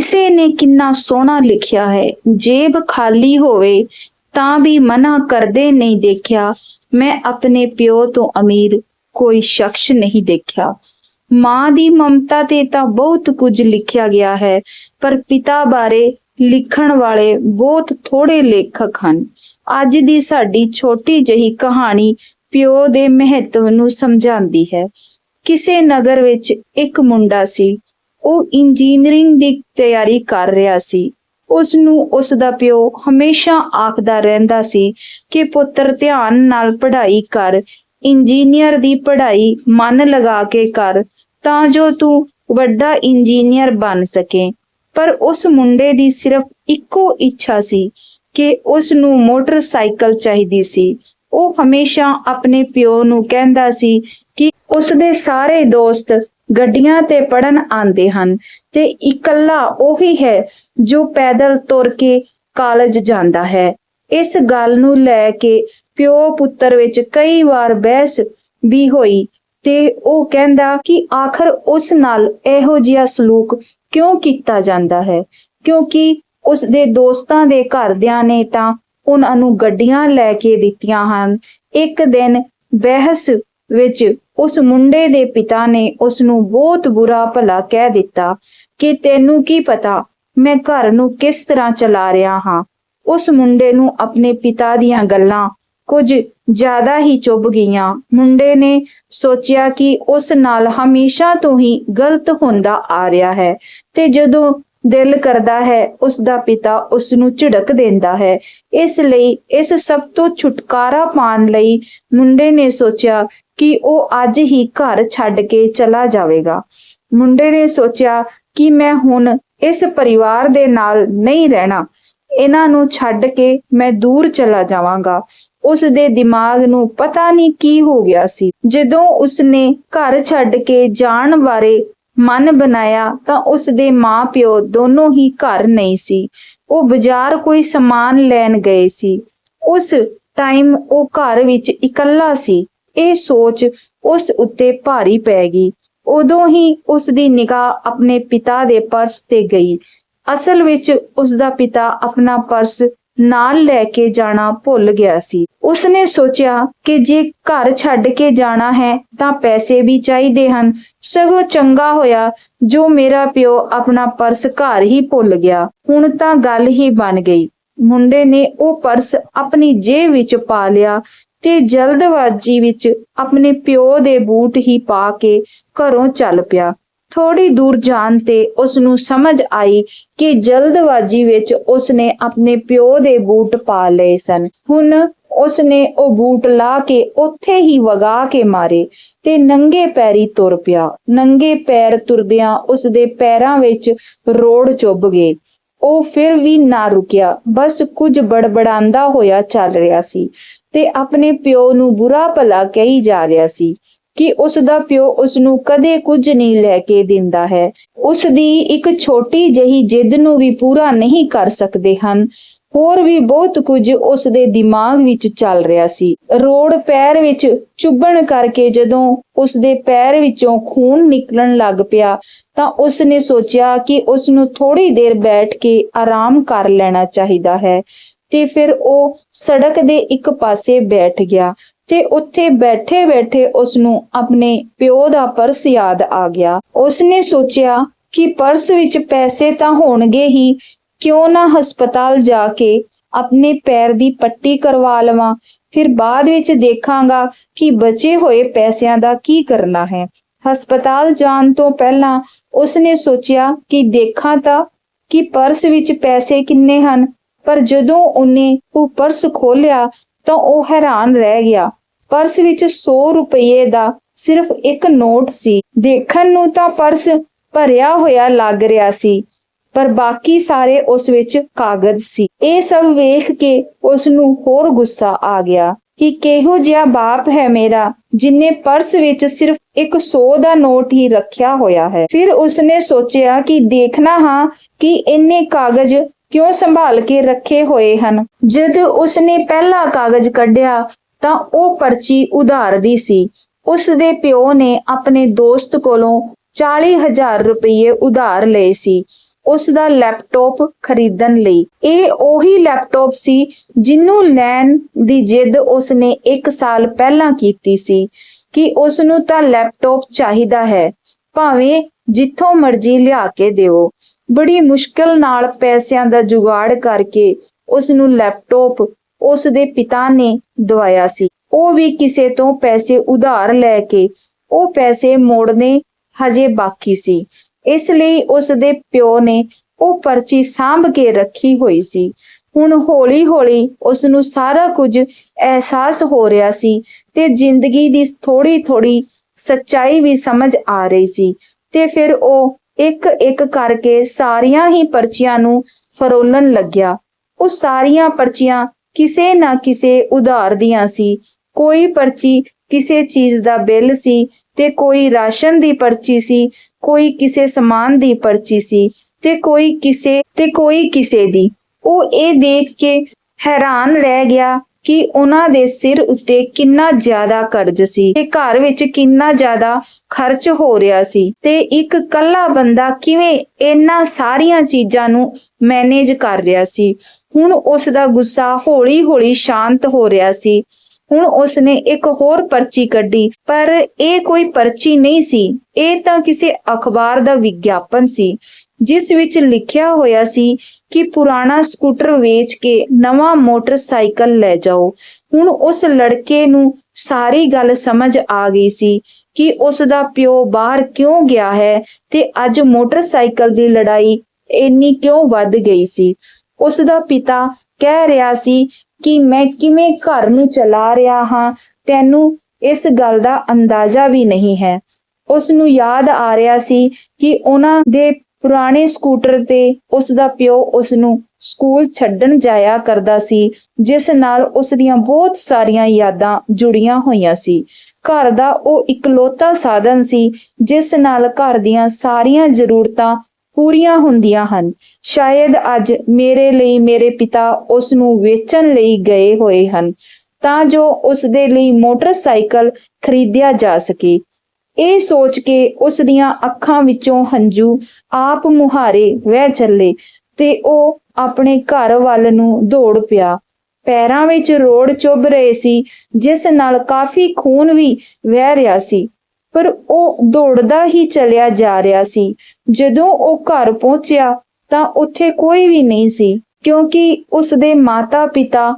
ਕਿਸੇ ਨੇ ਕਿੰਨਾ ਸੋਹਣਾ ਲਿਖਿਆ ਹੈ। ਜੇਬ ਖਾਲੀ ਹੋਵੇ ਤਾਂ ਵੀ ਮਨਾ ਕਰਦੇ ਨਹੀਂ ਦੇਖਿਆ। ਮੈਂ ਆਪਣੇ ਪਿਓ ਤੋਂ ਅਮੀਰ ਕੋਈ ਸ਼ਖਸ ਨਹੀਂ ਦੇਖਿਆ। ਮਾਂ ਦੀ ਮਮਤਾ ਤੇ ਤਾਂ ਬਹੁਤ ਕੁਝ ਲਿਖਿਆ ਗਿਆ ਹੈ, ਪਰ ਪਿਤਾ ਬਾਰੇ ਲਿਖਣ ਵਾਲੇ ਬਹੁਤ ਥੋੜੇ ਲੇਖਕ ਹਨ। ਅੱਜ ਦੀ ਸਾਡੀ ਛੋਟੀ ਜਿਹੀ ਕਹਾਣੀ ਪਿਓ ਦੇ ਮਹੱਤਵ ਨੂੰ ਸਮਝਾਉਂਦੀ ਹੈ। ਕਿਸੇ ਨਗਰ ਵਿੱਚ ਇੱਕ ਮੁੰਡਾ ਸੀ ਉਹ ਇੰਜੀਨੀਅਰਿੰਗ ਦੀ ਤਿਆਰੀ ਕਰ ਰਿਹਾ ਸੀ। ਉਸ ਨੂੰ ਉਸ ਦਾ ਪਿਓ ਹਮੇਸ਼ਾ ਆਖਦਾ ਰਹਿੰਦਾ ਸੀ ਕਿ ਪੁੱਤਰ ਧਿਆਨ ਨਾਲ ਪੜ੍ਹਾਈ ਕਰ ਇੰਜੀਨੀਅਰ ਦੀ ਪੜ੍ਹਾਈ ਮਨ ਲਗਾ ਕੇ ਕਰ, ਤਾਂ ਜੋ ਤੂੰ ਵੱਡਾ ਇੰਜੀਨੀਅਰ ਬਣ ਸਕੇ। ਪਰ ਉਸ ਮੁੰਡੇ ਦੀ ਸਿਰਫ ਇੱਕੋ ਇੱਛਾ ਸੀ ਕਿ ਉਸ ਨੂੰ ਮੋਟਰਸਾਈਕਲ ਚਾਹੀਦੀ ਸੀ। ਉਹ ਹਮੇਸ਼ਾ ਆਪਣੇ ਪਿਓ ਨੂੰ ਕਹਿੰਦਾ ਸੀ ਕਿ ਉਸ ਦੇ ਸਾਰੇ ਦੋਸਤ ਗੱਡੀਆਂ ਤੇ ਪੜਨ ਆਉਂਦੇ ਹਨ ਤੇ ਇਕੱਲਾ ਉਹੀ ਹੈ ਜੋ ਪੈਦਲ ਤੁਰ ਕੇ ਕਾਲਜ ਜਾਂਦਾ ਹੈ। ਇਸ ਗੱਲ ਨੂੰ ਲੈ ਕੇ ਪਿਓ ਪੁੱਤਰ ਵਿੱਚ ਕਈ ਵਾਰ ਬਹਿਸ ਵੀ ਹੋਈ ਤੇ ਉਹ ਕਹਿੰਦਾ ਕਿ ਆਖਰ ਉਸ ਨਾਲ ਇਹੋ ਜਿਹਾ ਸਲੂਕ ਕਿਉਂ ਕੀਤਾ ਜਾਂਦਾ ਹੈ? ਕਿਉਂਕਿ ਉਸ ਦੇ ਦੋਸਤਾਂ ਦੇ ਘਰਦਿਆਂ ਨੇ ਤਾਂ ਉਹਨਾਂ ਨੂੰ ਗੱਡੀਆਂ ਲੈ ਕੇ ਦਿੱਤੀਆਂ ਹਨ। ਇੱਕ ਦਿਨ ਬਹਿਸ ਵਿੱਚ ਉਸ ਮੁੰਡੇ ਦੇ ਪਿਤਾ ਨੇ ਉਸ ਨੂੰ ਬਹੁਤ ਬੁਰਾ ਭਲਾ ਕਹਿ ਦਿੱਤਾ ਕਿ ਤੈਨੂੰ ਕੀ ਪਤਾ, ਮੈਂ ਘਰ ਨੂੰ ਕਿਸ ਤਰ੍ਹਾਂ ਚਲਾ ਰਿਹਾ ਹਾਂ। ਉਸ ਮੁੰਡੇ ਨੂੰ ਆਪਣੇ ਪਿਤਾ ਦੀਆਂ ਗੱਲਾਂ ਕੁਝ ਜ਼ਿਆਦਾ ਹੀ ਚੁੱਭ ਗਈਆਂ। ਮੁੰਡੇ ਨੇ ਸੋਚਿਆ ਕਿ ਉਸ ਨਾਲ ਹਮੇਸ਼ਾ ਤੋਂ ਹੀ ਗਲਤ ਹੁੰਦਾ ਆ ਰਿਹਾ ਹੈ ਤੇ ਜਦੋਂ ਦਿਲ ਕਰਦਾ ਹੈ ਉਸ ਦਾ ਪਿਤਾ ਉਸ ਨੂੰ ਝਿੜਕ ਦਿੰਦਾ ਹੈ। ਇਸ ਲਈ ਇਸ ਸਭ ਤੋਂ ਛੁਟਕਾਰਾ ਪਾਉਣ ਲਈ ਮੁੰਡੇ ਨੇ ਸੋਚਿਆ ਕਿ ਉਹ ਅੱਜ ਹੀ ਘਰ ਛੱਡ ਕੇ ਚਲਾ ਜਾਵੇਗਾ। ਮੁੰਡੇ ਨੇ ਸੋਚਿਆ ਕਿ ਮੈਂ ਹੁਣ ਇਸ ਪਰਿਵਾਰ ਦੇ ਨਾਲ ਨਹੀਂ ਰਹਿਣਾ। ਇਹਨਾਂ ਨੂੰ ਛੱਡ ਕੇ ਮੈਂ ਦੂਰ ਚਲਾ ਜਾਵਾਂਗਾ। ਉਸ ਦੇ ਦਿਮਾਗ ਨੂੰ ਪਤਾ ਨਹੀਂ ਕੀ ਹੋ ਗਿਆ ਸੀ। ਜਦੋਂ ਉਸਨੇ ਘਰ ਛੱਡ ਕੇ ਜਾਣ ਬਾਰੇ ਮਨ ਬਣਾਇਆ ਤਾਂ ਉਸ ਦੇ ਮਾਪਿਓ ਦੋਨੋਂ ਹੀ ਘਰ ਨਹੀਂ ਸੀ। ਉਹ ਬਾਜ਼ਾਰ ਕੋਈ ਸਮਾਨ ਲੈਣ ਗਏ ਸੀ। ਉਸ ਟਾਈਮ ਉਹ ਘਰ ਵਿੱਚ ਇਕੱਲਾ ਸੀ। ਇਹ ਸੋਚ ਉਸ ਉੱਤੇ ਭਾਰੀ ਪੈ ਗਈ। ਉਦੋਂ ਹੀ ਉਸ ਦੀ ਨਿਗਾਹ ਆਪਣੇ ਪਿਤਾ ਦੇ ਪਰਸ ਤੇ ਗਈ। ਅਸਲ ਵਿੱਚ ਉਸ ਦਾ ਪਿਤਾ ਆਪਣਾ ਪਰਸ ਨਾਲ ਲੈ ਕੇ ਜਾਣਾ ਭੁੱਲ ਗਿਆ ਸੀ। ਉਸਨੇ ਸੋਚਿਆ ਕਿ ਜੇ ਘਰ ਛੱਡ ਕੇ ਜਾਣਾ ਹੈ ਤਾਂ ਪੈਸੇ ਵੀ ਚਾਹੀਦੇ ਹਨ। ਸਗੋਂ ਚੰਗਾ ਹੋਇਆ, ਜੋ ਮੇਰਾ ਪਿਓ ਆਪਣਾ ਪਰਸ ਘਰ ਹੀ ਭੁੱਲ ਗਿਆ। ਹੁਣ ਤਾਂ ਗੱਲ ਹੀ ਬਣ ਗਈ। ਮੁੰਡੇ ਨੇ ਉਹ ਪਰਸ ਆਪਣੀ ਜੇਬ ਵਿੱਚ ਪਾ ਲਿਆ ਤੇ ਜਲਦਬਾਜ਼ੀ ਵਿੱਚ ਆਪਣੇ ਪਿਓ ਦੇ ਬੂਟ ਹੀ ਪਾ ਕੇ ਘਰੋਂ ਚੱਲ ਪਿਆ। ਥੋੜੀ ਦੂਰ ਜਾਣ ਤੇ ਉਸ ਨੂੰ ਸਮਝ ਆਈ ਕਿ ਜਲਦਬਾਜ਼ੀ ਵਿੱਚ ਉਸ ਨੇ ਆਪਣੇ ਪਿਓ ਦੇ ਬੂਟ ਪਾ ਲਏ ਸਨ। ਹੁਣ ਉਸ ਨੇ ਉਹ ਬੂਟ ਲਾ ਕੇ ਉੱਥੇ ਹੀ ਵਗਾ ਕੇ ਮਾਰੇ ਤੇ ਨੰਗੇ ਪੈਰੀ ਤੁਰ ਪਿਆ। ਨੰਗੇ ਪੈਰ ਤੁਰਦਿਆਂ ਉਸ ਦੇ ਪੈਰਾਂ ਵਿੱਚ ਰੋੜ ਚੁੱਭ ਗਏ। ਉਹ ਫਿਰ ਵੀ ਨਾ ਰੁਕਿਆ। ਬਸ ਕੁਝ ਬੜਬੜਾਂਦਾ ਹੋਇਆ ਚੱਲ ਰਿਹਾ ਸੀ ਤੇ ਆਪਣੇ ਪਿਓ ਨੂੰ ਬੁਰਾ ਭਲਾ ਕਹੀ ਜਾ ਰਿਹਾ ਸੀ। ਕਿ ਉਸ ਦਾ ਪਿਓ ਉਸ ਨੂੰ ਕਦੇ ਕੁਝ ਨਹੀਂ ਲੈ ਕੇ ਦਿੰਦਾ ਹੈ। ਉਸ ਦੀ ਇੱਕ ਛੋਟੀ ਜਹੀ ਜਿੱਦ ਨੂੰ ਵੀ ਪੂਰਾ ਨਹੀਂ ਕਰ ਸਕਦੇ ਹਨ। ਹੋਰ ਵੀ ਬਹੁਤ ਕੁਝ ਉਸ ਦੇ ਦਿਮਾਗ ਵਿੱਚ ਚੱਲ ਰਿਹਾ ਸੀ। ਰੋੜ ਪੈਰ ਵਿੱਚ ਚੁੱਭਣ ਕਰਕੇ ਜਦੋਂ ਉਸ ਦੇ ਪੈਰ ਵਿੱਚੋਂ ਖੂਨ ਨਿਕਲਣ ਲੱਗ ਪਿਆ, ਤਾਂ ਉਸ ਨੇ ਸੋਚਿਆ ਕਿ ਉਸ ਨੂੰ ਥੋੜੀ ਦੇਰ ਬੈਠ ਕੇ ਆਰਾਮ ਕਰ ਲੈਣਾ ਚਾਹੀਦਾ ਹੈ। ਤੇ ਫਿਰ ਉਹ ਸੜਕ ਦੇ ਇੱਕ ਪਾਸੇ ਬੈਠ ਗਿਆ। ਤੇ ਉੱਥੇ ਬੈਠੇ ਬੈਠੇ ਉਸ ਨੂੰ ਆਪਣੇ ਪਿਓ ਦਾ ਪਰਸ ਯਾਦ ਆ ਗਿਆ। ਉਸ ਨੇ ਸੋਚਿਆ ਕਿ ਪਰਸ ਵਿੱਚ ਪੈਸੇ ਤਾਂ ਹੋਣਗੇ ਹੀ, ਕਿਉਂ ਨਾ ਹਸਪਤਾਲ ਜਾ ਕੇ ਆਪਣੇ ਪੈਰ ਦੀ ਪੱਟੀ ਕਰਵਾ ਲਵਾਂ। ਫਿਰ ਬਾਅਦ ਵਿੱਚ ਦੇਖਾਂਗਾ ਕਿ ਬਚੇ ਹੋਏ ਪੈਸਿਆਂ ਦਾ ਕੀ ਕਰਨਾ ਹੈ। ਹਸਪਤਾਲ ਜਾਣ ਤੋਂ ਪਹਿਲਾਂ ਉਸ ਨੇ ਸੋਚਿਆ ਕਿ ਦੇਖਾਂ ਤਾਂ ਕਿ ਪਰਸ ਵਿੱਚ ਪੈਸੇ ਕਿੰਨੇ ਹਨ, ਪਰ ਜਦੋਂ ਉਹਨੇ ਉਹ ਪਰਸ ਖੋਲ੍ਹਿਆ ਤਾਂ ਉਹ ਹੈਰਾਨ ਰਹਿ ਗਿਆ। ਪਰਸ ਵਿੱਚ 100 ਰੁਪਏ ਦਾ ਸਿਰਫ ਇੱਕ ਨੋਟ ਸੀ। ਦੇਖਣ ਨੂੰ ਤਾਂ ਪਰਸ ਭਰਿਆ ਹੋਇਆ ਲੱਗ ਰਿਹਾ ਸੀ, ਪਰ ਬਾਕੀ ਸਾਰੇ ਉਸ ਵਿੱਚ ਕਾਗਜ਼ ਸੀ। ਇਹ ਸਭ ਵੇਖ ਕੇ ਉਸ ਨੂੰ ਹੋਰ ਗੁੱਸਾ ਆ ਗਿਆ ਕਿ ਕਿਹੋ ਜਿਹਾ ਬਾਪ ਹੈ ਮੇਰਾ, ਜਿਨੇ ਪਰਸ ਵਿੱਚ ਸਿਰਫ ਇੱਕ 100 ਦਾ ਨੋਟ ਹੀ ਰੱਖਿਆ ਹੋਇਆ ਹੈ। ਫਿਰ ਉਸਨੇ ਸੋਚਿਆ ਕਿ ਦੇਖਣਾ ਹਾਂ ਕਿ ਇੰਨੇ ਕਾਗਜ਼ ਕਿਉਂ ਸੰਭਾਲ ਕੇ ਰੱਖੇ ਹੋਏ ਹਨ। ਜਦ ਉਸਨੇ ਪਹਿਲਾ ਕਾਗਜ਼ ਕੱਢਿਆ ਤਾਂ ਉਹ ਪਰਚੀ ਉਧਾਰ ਦੀ ਸੀ। ਉਸ ਦੇ ਪਿਓ ਨੇ ਆਪਣੇ ਦੋਸਤ ਕੋਲੋਂ 40000 ਰੁਪਏ ਉਧਾਰ ਲਏ ਸੀ। ਉਸ ਦਾ ਲੈਪਟਾਪ ਖਰੀਦਣ ਲਈ। ਇਹ ਉਹੀ ਲੈਪਟਾਪ ਸੀ ਜਿਹਨੂੰ ਲੈਣ ਦੀ ਜਿੱਦ ਉਸ ਨੇ 1 ਸਾਲ ਪਹਿਲਾਂ ਕੀਤੀ ਸੀ ਕਿ ਉਸ ਨੂੰ ਤਾਂ ਲੈਪਟਾਪ ਚਾਹੀਦਾ ਹੈ। ਭਾਵੇਂ ਜਿੱਥੋਂ ਮਰਜ਼ੀ ਲਿਆ ਕੇ ਦਿਓ। ਬੜੀ ਮੁਸ਼ਕਲ ਨਾਲ ਪੈਸਿਆਂ ਦਾ ਜੁਗਾੜ ਕਰਕੇ ਉਸ ਨੂੰ ਲੈਪਟਾਪ ਉਸ ਦੇ ਪਿਤਾ ਨੇ ਦਵਾਇਆ ਸੀ। ਉਹ ਵੀ ਕਿਸੇ ਤੋਂ ਪੈਸੇ ਉਧਾਰ ਲੈ ਕੇ, ਉਹ ਪੈਸੇ ਮੋੜਨੇ ਹਜੇ ਬਾਕੀ ਸੀ। ਇਸ ਲਈ ਉਸ ਦੇ ਪਿਓ ਨੇ ਉਹ ਪਰਚੀ ਸਾਂਭ ਕੇ ਰੱਖੀ ਹੋਈ ਸੀ। ਹੁਣ ਹੌਲੀ-ਹੌਲੀ ਉਸ ਨੂੰ ਸਾਰਾ ਕੁਝ ਅਹਿਸਾਸ ਹੋ ਰਿਹਾ ਸੀ ਤੇ ਜ਼ਿੰਦਗੀ ਦੀ ਥੋੜੀ-ਥੋੜੀ ਸੱਚਾਈ ਵੀ ਸਮਝ ਆ ਰਹੀ ਸੀ ਤੇ ਫਿਰ ਉਹ ਇੱਕ-ਇੱਕ ਕਰਕੇ ਸਾਰੀਆਂ ਹੀ ਪਰਚੀਆਂ ਨੂੰ ਫਰੋਲਣ ਲੱਗਿਆ। ਉਹ ਸਾਰੀਆਂ ਪਰਚੀਆਂ ਕਿਸੇ ਨਾ ਕਿਸੇ ਉਧਾਰ ਦੀਆਂ ਸੀ। ਕੋਈ ਪਰਚੀ ਕਿਸੇ ਚੀਜ਼ ਦਾ ਬਿੱਲ ਸੀ ਤੇ ਕੋਈ ਰਾਸ਼ਨ ਦੀ ਪਰਚੀ ਸੀ, ਕੋਈ ਕਿਸੇ ਸਮਾਨ ਦੀ ਪਰਚੀ ਸੀ ਤੇ ਕੋਈ ਕਿਸੇ ਤੇ ਕੋਈ ਕਿਸੇ ਦੀ। ਉਹ ਇਹ ਦੇਖ ਕੇ ਹੈਰਾਨ ਰਹਿ ਗਿਆ ਕਿ ਉਹਨਾਂ ਦੇ ਸਿਰ ਉੱਤੇ ਕਿੰਨਾ ਜ਼ਿਆਦਾ ਕਰਜ਼ ਸੀ ਤੇ ਘਰ ਵਿੱਚ ਕਿੰਨਾ ਜ਼ਿਆਦਾ ਖਰਚ ਹੋ ਰਿਹਾ ਸੀ ਤੇ ਇੱਕ ਕੱਲਾ ਬੰਦਾ ਕਿਵੇਂ ਇਹਨਾਂ ਸਾਰੀਆਂ ਚੀਜ਼ਾਂ ਨੂੰ ਮੈਨੇਜ ਕਰ ਰਿਹਾ ਸੀ। ਹੁਣ ਉਸ ਦਾ ਗੁੱਸਾ ਹੌਲੀ-ਹੌਲੀ ਸ਼ਾਂਤ ਹੋ ਰਿਹਾ ਸੀ। ਹੁਣ ਉਸ ਨੇ ਇੱਕ ਹੋਰ ਪਰਚੀ ਕੱਢੀ, ਪਰ ਇਹ ਕੋਈ ਪਰਚੀ ਨਹੀਂ ਸੀ। ਇਹ ਤਾਂ ਕਿਸੇ ਅਖਬਾਰ ਦਾ ਵਿਗਿਆਪਨ ਸੀ, ਜਿਸ ਵਿੱਚ ਲਿਖਿਆ ਹੋਇਆ ਸੀ ਕਿ ਪੁਰਾਣਾ ਸਕੂਟਰ ਵੇਚ ਕੇ ਨਵਾਂ ਮੋਟਰਸਾਈਕਲ ਲੈ ਜਾਓ। ਹੁਣ ਉਸ ਲੜਕੇ ਨੂੰ ਸਾਰੀ ਗੱਲ ਸਮਝ ਆ ਗਈ ਸੀ ਕਿ ਉਸ ਦਾ ਪਿਓ ਬਾਹਰ ਕਿਉਂ ਗਿਆ ਹੈ ਤੇ ਅੱਜ ਮੋਟਰਸਾਈਕਲ ਦੀ ਲੜਾਈ ਇੰਨੀ ਕਿਉਂ ਵੱਧ ਗਈ ਸੀ। ਉਸ ਦਾ ਪਿਤਾ ਕਹਿ ਰਿਹਾ ਸੀ ਕਿ ਮੈਂ ਕਿਵੇਂ ਘਰ ਨੂੰ ਚਲਾ ਰਿਹਾ ਹਾਂ, ਤੈਨੂੰ ਇਸ ਗੱਲ ਦਾ ਅੰਦਾਜ਼ਾ ਵੀ ਨਹੀਂ ਹੈ। ਉਸ ਨੂੰ ਯਾਦ ਆ ਰਿਹਾ ਸੀ ਕਿ ਉਹਨਾਂ ਦੇ ਪੁਰਾਣੇ ਸਕੂਟਰ ਤੇ ਉਸ ਦਾ ਪਿਓ ਉਸ ਨੂੰ ਸਕੂਲ ਛੱਡਣ ਜਾਇਆ ਕਰਦਾ ਸੀ, ਜਿਸ ਨਾਲ ਉਸ ਦੀਆਂ ਬਹੁਤ ਸਾਰੀਆਂ ਯਾਦਾਂ ਜੁੜੀਆਂ ਹੋਈਆਂ ਸੀ। ਘਰ ਦਾ ਉਹ ਇਕਲੌਤਾ ਸਾਧਨ ਸੀ, ਜਿਸ ਨਾਲ ਘਰ ਦੀਆਂ ਸਾਰੀਆਂ ਜ਼ਰੂਰਤਾਂ ਪੂਰੀਆਂ ਹੁੰਦੀਆਂ ਹਨ। ਸ਼ਾਇਦ ਅੱਜ ਮੇਰੇ ਲਈ ਮੇਰੇ ਪਿਤਾ ਉਸ ਨੂੰ ਵੇਚਣ ਲਈ ਗਏ ਹੋਏ ਹਨ, ਤਾਂ ਜੋ ਉਸ ਦੇ ਲਈ ਮੋਟਰਸਾਈਕਲ ਖਰੀਦਿਆ ਜਾ ਸਕੇ। ਇਹ ਸੋਚ ਕੇ ਉਸ ਦੀਆਂ ਅੱਖਾਂ ਵਿੱਚੋਂ ਹੰਝੂ ਆਪ ਮੁਹਾਰੇ ਵਹਿ ਚੱਲੇ ਤੇ ਉਹ ਆਪਣੇ ਘਰ ਵੱਲ ਨੂੰ ਦੌੜ ਪਿਆ। ਪੈਰਾਂ ਵਿੱਚ ਰੋੜ ਚੁੱਭ ਰਹੇ ਸੀ, ਜਿਸ ਨਾਲ ਕਾਫੀ ਖੂਨ ਵੀ ਵਹਿ ਰਿਹਾ ਸੀ, ਪਰ ਉਹ ਦੌੜਦਾ ਹੀ ਚਲਿਆ ਜਾ ਰਿਹਾ ਸੀ। ਜਦੋਂ ਉਹ ਘਰ ਪਹੁੰਚਿਆ ਤਾਂ ਉੱਥੇ ਕੋਈ ਵੀ ਨਹੀਂ ਸੀ, ਕਿਉਂਕਿ ਉਸ ਦੇ ਮਾਤਾ-ਪਿਤਾ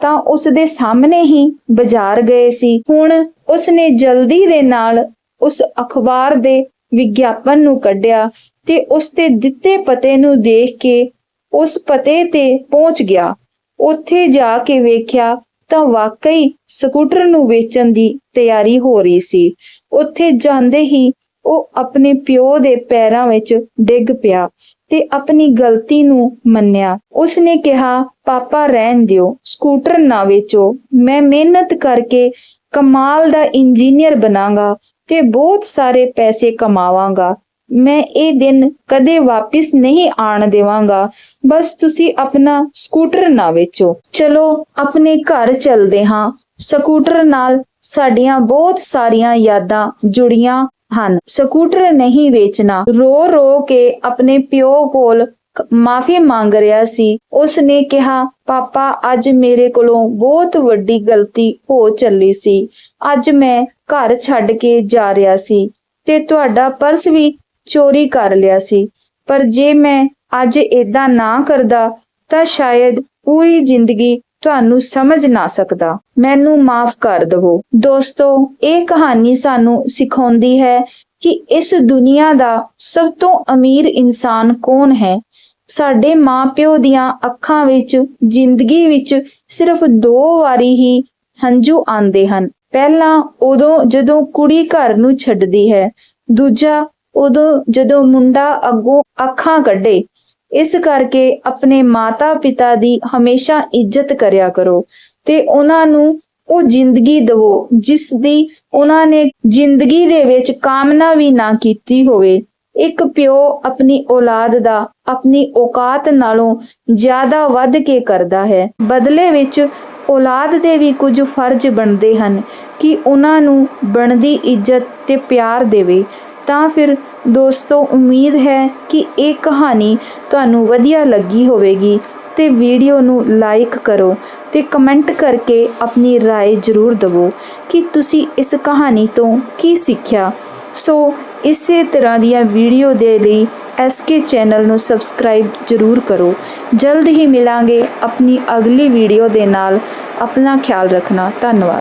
ਤਾਂ ਉਸ ਦੇ ਸਾਹਮਣੇ ਹੀ ਬਾਜ਼ਾਰ ਗਏ ਸੀ। ਹੁਣ ਉਸ ਨੇ ਜਲਦੀ ਦੇ ਨਾਲ ਉਸ ਅਖਬਾਰ ਦੇ ਵਿਗਿਆਪਨ ਨੂੰ ਕੱਢਿਆ ਤੇ ਉਸ ਤੇ ਦਿੱਤੇ ਪਤੇ ਨੂੰ ਦੇਖ ਕੇ ਉਸ ਪਤੇ ਤੇ ਪਹੁੰਚ ਗਿਆ। ਉੱਥੇ ਜਾ ਕੇ ਵੇਖਿਆ ਤਾਂ ਵਾਕਈ ਸਕੂਟਰ ਨੂੰ ਵੇਚਣ ਦੀ ਤਿਆਰੀ ਹੋ ਰਹੀ ਸੀ। ਉੱਥੇ ਜਾਂਦੇ ਹੀ ਉਹ ਆਪਣੇ ਪਿਓ ਦੇ ਪੈਰਾਂ ਵਿੱਚ ਡਿੱਗ ਪਿਆ ਤੇ ਆਪਣੀ ਗਲਤੀ ਨੂੰ ਮੰਨਿਆ। ਉਸਨੇ ਕਿਹਾ, ਪਾਪਾ, ਰਹਿਣ ਦਿਓ। ਸਕੂਟਰ ਨਾ ਵੇਚੋ। ਮੈਂ ਮਿਹਨਤ ਕਰਕੇ ਕਮਾਲ ਦਾ ਇੰਜੀਨੀਅਰ ਬਣਾਂਗਾ ਤੇ ਬਹੁਤ ਸਾਰੇ ਪੈਸੇ ਕਮਾਵਾਂਗਾ। ਮੈਂ ਇਹ ਦਿਨ ਕਦੇ ਵਾਪਿਸ ਨਹੀਂ ਆਣ ਦੇਵਾਂਗਾ। ਬਸ ਤੁਸੀਂ ਆਪਣਾ ਸਕੂਟਰ ਨਾ ਵੇਚੋ। ਚਲੋ, ਆਪਣੇ ਘਰ ਚਲਦੇ ਹਾਂ। ਸਕੂਟਰ ਨਾਲ ਸਾਡੀਆਂ ਬਹੁਤ ਸਾਰੀਆਂ ਯਾਦਾਂ ਜੁੜੀਆਂ ਹਨ। ਸਕੂਟਰ ਨਹੀਂ ਵੇਚਣਾ। ਰੋ ਰੋ ਕੇ ਆਪਣੇ ਪਿਓ ਕੋਲ ਮਾਫੀ ਮੰਗ ਰਿਹਾ ਸੀ। ਉਸ ਨੇ ਕਿਹਾ, ਪਾਪਾ, ਅੱਜ ਮੇਰੇ ਕੋਲੋਂ ਬਹੁਤ ਵੱਡੀ ਗਲਤੀ ਹੋ ਚੱਲੀ ਸੀ। ਅੱਜ ਮੈਂ ਘਰ ਛੱਡ ਕੇ ਜਾ ਰਿਹਾ ਸੀ ਤੇ ਤੁਹਾਡਾ ਪਰਸ ਵੀ ਚੋਰੀ ਕਰ ਲਿਆ ਸੀ। ਪਰ ਜੇ ਮੈਂ ਅੱਜ ਇਦਾਂ ਨਾ ਕਰਦਾ, ਤਾਂ ਸ਼ਾਇਦ ਪੂਰੀ ਜ਼ਿੰਦਗੀ ਤੁਹਾਨੂੰ ਸਮਝ ਨਾ ਸਕਦਾ। ਮੈਨੂੰ ਮਾਫ ਕਰ ਦਿਵੋ। ਦੋਸਤੋ, ਇਹ ਕਹਾਣੀ ਸਾਨੂੰ ਸਿਖਾਉਂਦੀ ਹੈ ਕਿ ਇਸ ਦੁਨੀਆ ਦਾ ਸਭ ਤੋਂ ਅਮੀਰ ਇਨਸਾਨ ਕੌਣ ਹੈ? ਸਾਡੇ ਮਾਪਿਓ ਦੀਆਂ ਅੱਖਾਂ ਵਿੱਚ, ਜ਼ਿੰਦਗੀ ਵਿੱਚ ਸਿਰਫ ਦੋ ਵਾਰੀ ਹੀ ਹੰਝੂ ਆਉਂਦੇ ਹਨ। ਪਹਿਲਾ ਉਦੋਂ ਜਦੋਂ ਕੁੜੀ ਘਰ ਨੂੰ ਛੱਡਦੀ ਹੈ, ਦੂਜਾ ਉਦੋਂ ਜਦੋਂ ਮੁੰਡਾ ਅੱਗੋਂ ਅੱਖਾਂ ਕੱਢੇ। ਇਸ ਕਰਕੇ ਆਪਣੇ ਮਾਤਾ-ਪਿਤਾ ਦੀ ਹਮੇਸ਼ਾ ਇੱਜ਼ਤ ਕਰਿਆ ਕਰੋ ਤੇ ਉਹਨਾਂ ਨੂੰ ਉਹ ਜ਼ਿੰਦਗੀ ਦਿਵੋ ਜਿਸ ਦੀ ਉਹਨਾਂ ਨੇ ਜ਼ਿੰਦਗੀ ਦੇ ਵਿੱਚ ਕਾਮਨਾ ਵੀ ਨਾ ਕੀਤੀ ਹੋਵੇ। ਇੱਕ ਪਿਓ ਆਪਣੀ ਔਲਾਦ ਦਾ, ਆਪਣੀ ਔਕਾਤ ਨਾਲੋਂ ਜ਼ਿਆਦਾ ਵੱਧ ਕੇ ਕਰਦਾ ਹੈ। ਬਦਲੇ ਵਿੱਚ ਔਲਾਦ ਦੇ ਵੀ ਕੁਝ ਫਰਜ਼ ਬਣਦੇ ਹਨ ਕਿ ਉਹਨਾਂ ਨੂੰ ਬਣਦੀ ਇੱਜ਼ਤ ਤੇ ਪਿਆਰ ਦੇਵੇ। ਤਾਂ ਫਿਰ ਦੋਸਤੋ ਉਮੀਦ ਹੈ ਕਿ ਇਹ ਕਹਾਣੀ ਤੁਹਾਨੂੰ ਵਧੀਆ ਲੱਗੀ ਹੋਵੇਗੀ ਤੇ ਵੀਡੀਓ ਨੂੰ ਲਾਈਕ ਕਰੋ ਤੇ ਕਮੈਂਟ ਕਰਕੇ ਆਪਣੀ رائے ਜ਼ਰੂਰ ਦਿਵੋ ਕਿ ਤੁਸੀਂ ਇਸ ਕਹਾਣੀ ਤੋਂ ਕੀ ਸਿੱਖਿਆ ਸੋ ਇਸੇ ਤਰ੍ਹਾਂ ਦੀਆਂ ਵੀਡੀਓ ਦੇ ਲਈ ਐਸਕੇ ਚੈਨਲ ਨੂੰ ਸਬਸਕ੍ਰਾਈਬ ਜ਼ਰੂਰ ਕਰੋ ਜਲਦ ਹੀ ਮਿਲਾਂਗੇ ਆਪਣੀ ਅਗਲੀ ਵੀਡੀਓ ਦੇ ਨਾਲ ਆਪਣਾ ਖਿਆਲ ਰੱਖਣਾ ਧੰਨਵਾਦ